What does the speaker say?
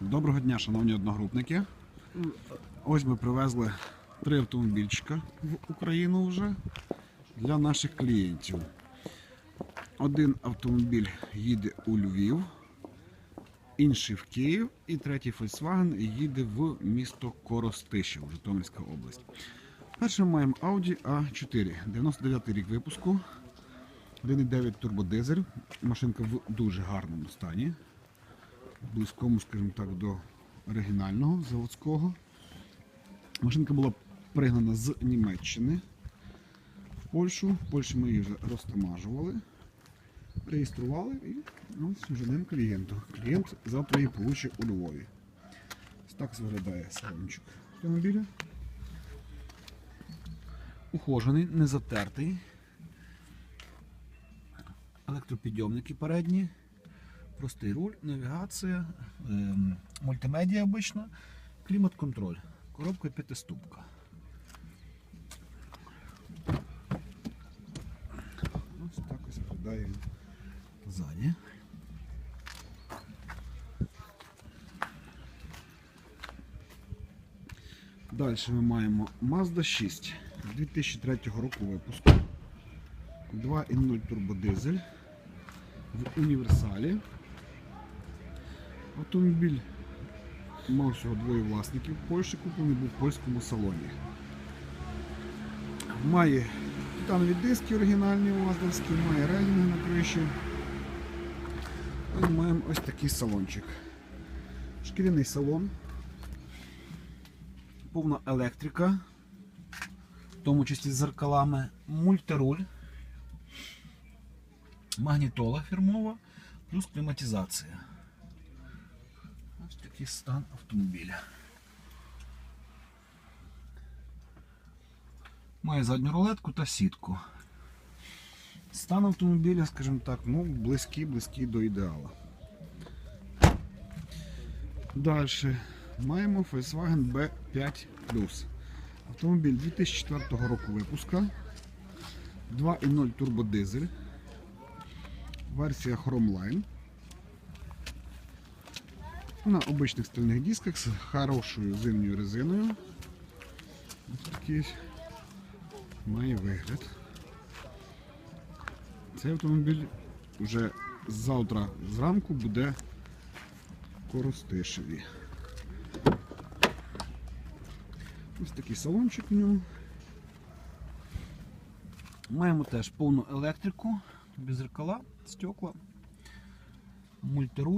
Доброго дня, шановні одногрупники. Ось ми привезли три автомобільчика в Україну вже для наших клієнтів. Один автомобіль їде у Львів, інший в Київ, і третій Volkswagen їде в місто Коростишів, Житомирська область. Перше ми маємо Audi A4, 99 рік випуску, 1,9 турбодизель. Машинка в дуже гарному стані близькому, скажімо так, до оригінального заводського. Машинка була пригнана з Німеччини в Польщу. В Польщі ми її вже розтамажували, реєстрували і ну, женемо клієнту. Клієнт завтра її получить у Львові. Так виглядає салончик автомобіля. Ухожений, не затертий. Електропідйомники передні. Простий руль, навігація, ем, мультимедіа обично, клімат-контроль, коробка п'ятиступка. Ось так ось виглядає ззаді. Далі ми маємо Mazda 6 2003 року випуску. 2.0 турбодизель в універсалі. Автомобіль мав всього двоє власників в Польщі, куплений був в польському салоні. Має титанові диски оригінальні маздовські, має рейлінги на криші. І маємо ось такий салончик. Шкіряний салон, повна електрика, в тому числі з зеркалами, мультируль магнітола фірмова, плюс кліматизація. Такий стан автомобіля. Має задню рулетку та сітку. Стан автомобіля, скажімо так, ну, близький, близький до ідеала. Далі маємо Volkswagen B5 Автомобіль 2004 року випуска. 2.0 турбодизель. Версія Chromeline. На обичних стальних дисках з хорошою зимньою резиною. Ось такий має вигляд. Цей автомобіль вже завтра зранку буде Коростишеві. Ось такий салончик в ньому. Маємо теж повну електрику, без зеркала, стекла, мультируль.